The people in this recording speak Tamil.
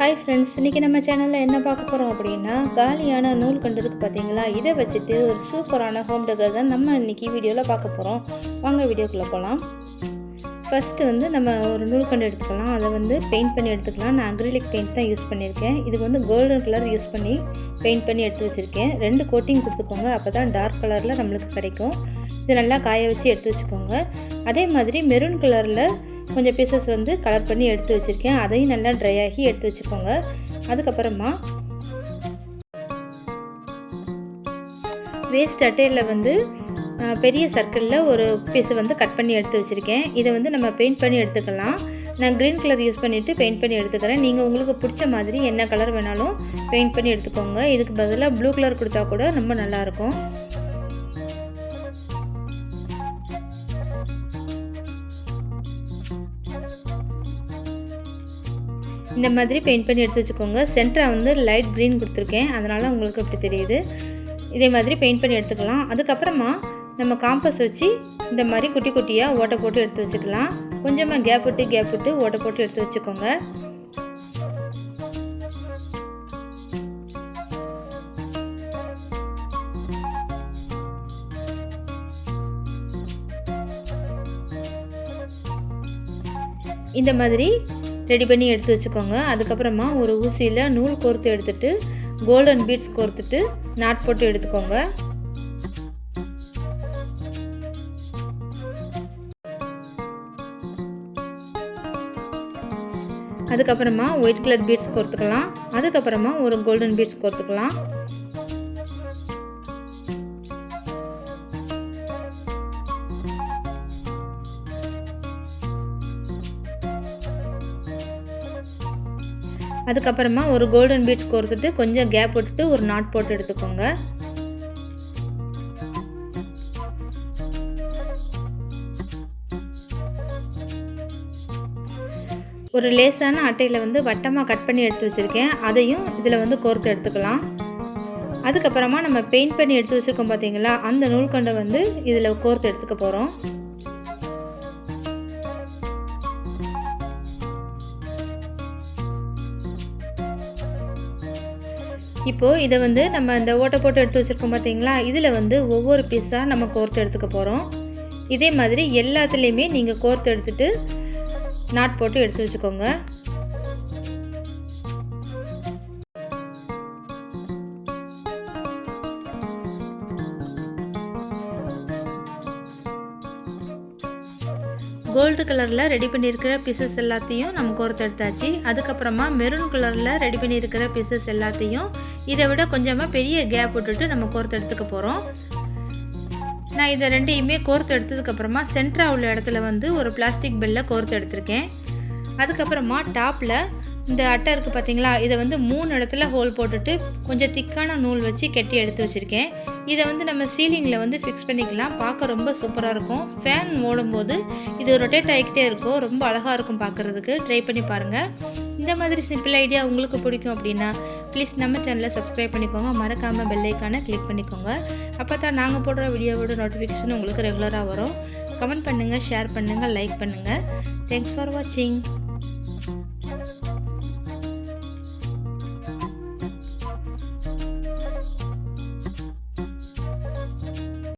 ஹாய் ஃப்ரெண்ட்ஸ் இன்றைக்கி நம்ம சேனலில் என்ன பார்க்க போகிறோம் அப்படின்னா காலியான நூல் கண்டு இருக்குது பார்த்தீங்களா? இதை வச்சுட்டு ஒரு சூப்பரான ஹோம் டெக்கர் தான் நம்ம இன்றைக்கி வீடியோவில் பார்க்க போகிறோம் வாங்க வீடியோக்குள்ளே போகலாம் ஃபஸ்ட்டு வந்து நம்ம ஒரு நூல் கண்டு எடுத்துக்கலாம். அதை வந்து பெயிண்ட் பண்ணி எடுத்துக்கலாம். நான் அக்ரிலிக் பெயிண்ட் தான் யூஸ் பண்ணியிருக்கேன். இதுக்கு வந்து கோல்டன் கலர் யூஸ் பண்ணி பெயிண்ட் பண்ணி எடுத்து வச்சுருக்கேன். ரெண்டு கோட்டிங் கொடுத்துக்கோங்க. அப்போ தான் டார்க் கலரில் நம்மளுக்கு கிடைக்கும். இது நல்லா காய வச்சு எடுத்து வச்சுக்கோங்க. அதே மாதிரி மெரூன் கலரில் கொஞ்சம் பீசஸ் வந்து கலர் பண்ணி எடுத்து வச்சுருக்கேன். அதையும் நல்லா ட்ரை ஆகி எடுத்து வச்சுக்கோங்க. அதுக்கப்புறமா வேஸ்ட் அட்டையில் வந்து பெரிய சர்க்கிளில் ஒரு பீஸை வந்து கட் பண்ணி எடுத்து வச்சுருக்கேன். இதை வந்து நம்ம பெயிண்ட் பண்ணி எடுத்துக்கலாம். நான் க்ரீன் கலர் யூஸ் பண்ணிவிட்டு பெயிண்ட் பண்ணி எடுத்துக்கிறேன். நீங்கள் உங்களுக்கு பிடிச்ச மாதிரி என்ன கலர் வேணாலும் பெயிண்ட் பண்ணி எடுத்துக்கோங்க. இதுக்கு பதிலாக ப்ளூ கலர் கொடுத்தா கூட ரொம்ப நல்லாயிருக்கும் இந்த மாதிரி பெயிண்ட் பண்ணி எடுத்து வச்சுக்கோங்க. சென்டரை வந்து லைட் க்ரீன் கொடுத்துருக்கேன். அதனால் உங்களுக்கு இப்படி தெரியுது. இதே மாதிரி பெயிண்ட் பண்ணி எடுத்துக்கலாம். அதுக்கப்புறமா நம்ம காம்பஸ் வச்சு இந்த மாதிரி குட்டி குட்டியாக ஓட்டை போட்டு எடுத்து வச்சுக்கலாம். கொஞ்சமாக கேப் விட்டு கேப் விட்டு ஓட்டை போட்டு எடுத்து வச்சுக்கோங்க. இந்த மாதிரி ரெடி பண்ணி எடுத்து வச்சுக்கோங்க. அதுக்கப்புறமா ஒரு ஊசியில் நூல் கோர்த்து எடுத்துட்டு கோல்டன் பீட்ஸ் கோர்த்துட்டு நாட் போட்டு எடுத்துக்கோங்க. அதுக்கப்புறமா ஒயிட் கலர் பீட்ஸ் கோர்த்துக்கலாம். அதுக்கப்புறமா ஒரு கோல்டன் பீட்ஸ் கோர்த்துக்கலாம். அதுக்கப்புறமா ஒரு கோல்டன் பீட்ஸ் கோர்த்துட்டு கொஞ்சம் கேப் விட்டுட்டு ஒரு நாட் போட்டு எடுத்துக்கோங்க. ஒரு லேசான அட்டையில் வந்து வட்டமாக கட் பண்ணி எடுத்து வச்சுருக்கேன். அதையும் இதில் வந்து கோர்த்து எடுத்துக்கலாம். அதுக்கப்புறமா நம்ம பெயிண்ட் பண்ணி எடுத்து வச்சுருக்கோம் பார்த்தீங்களா அந்த நூல்கண்டை வந்து இதில் கோர்த்து எடுத்துக்க போகிறோம் இப்போது இதை வந்து நம்ம இந்த ஓட்டை போட்டு எடுத்து வச்சுருக்கோம் பார்த்தீங்களா? இதில் வந்து ஒவ்வொரு பீஸாக நம்ம கோர்த்து எடுத்துக்க போகிறோம் இதே மாதிரி எல்லாத்துலேயுமே நீங்கள் கோர்த்து எடுத்துகிட்டு நாட் போட்டு எடுத்து வச்சுக்கோங்க. கோல்டு கலரில் ரெடி பண்ணியிருக்கிற பீசஸ் எல்லாத்தையும் நம்ம கோர்த்து எடுத்தாச்சு. அதுக்கப்புறமா மெரூன் கலரில் ரெடி பண்ணியிருக்கிற பீசஸ் எல்லாத்தையும் இதை விட கொஞ்சமாக பெரிய கேப் விட்டுட்டு நம்ம கோர்த்து எடுத்துக்க போகிறோம் நான் இதை ரெண்டையுமே கோர்த்து எடுத்ததுக்கப்புறமா சென்டராக உள்ள இடத்துல வந்து ஒரு பிளாஸ்டிக் பெல்லை கோர்த்து எடுத்திருக்கேன். அதுக்கப்புறமா டாப்பில் இந்த அட்டை இருக்குது பார்த்தீங்களா இதை வந்து மூணு இடத்துல ஹோல் போட்டுட்டு கொஞ்சம் திக்கான நூல் வச்சு கட்டி எடுத்து வச்சுருக்கேன். இதை வந்து நம்ம சீலிங்கில் வந்து ஃபிக்ஸ் பண்ணிக்கலாம். பார்க்க ரொம்ப சூப்பராக இருக்கும். ஃபேன் ஓடும்போது இது ரொட்டேட் ஆகிக்கிட்டே இருக்கும். ரொம்ப அழகாக இருக்கும் பார்க்குறதுக்கு. ட்ரை பண்ணி பாருங்கள் இந்த மாதிரி சிம்பிள் ஐடியா உங்களுக்கு பிடிக்கும் அப்படின்னா ப்ளீஸ் நம்ம சேனலை சப்ஸ்கிரைப் பண்ணிக்கோங்க. மறக்காமல் பெல்லைக்கான கிளிக் பண்ணிக்கோங்க. அப்போ தான் நாங்கள் போடுற வீடியோவோட நோட்டிஃபிகேஷன் உங்களுக்கு ரெகுலராக வரும். கமெண்ட் பண்ணுங்கள் ஷேர் பண்ணுங்கள் லைக் பண்ணுங்கள் தேங்க்ஸ் ஃபார் வாட்சிங்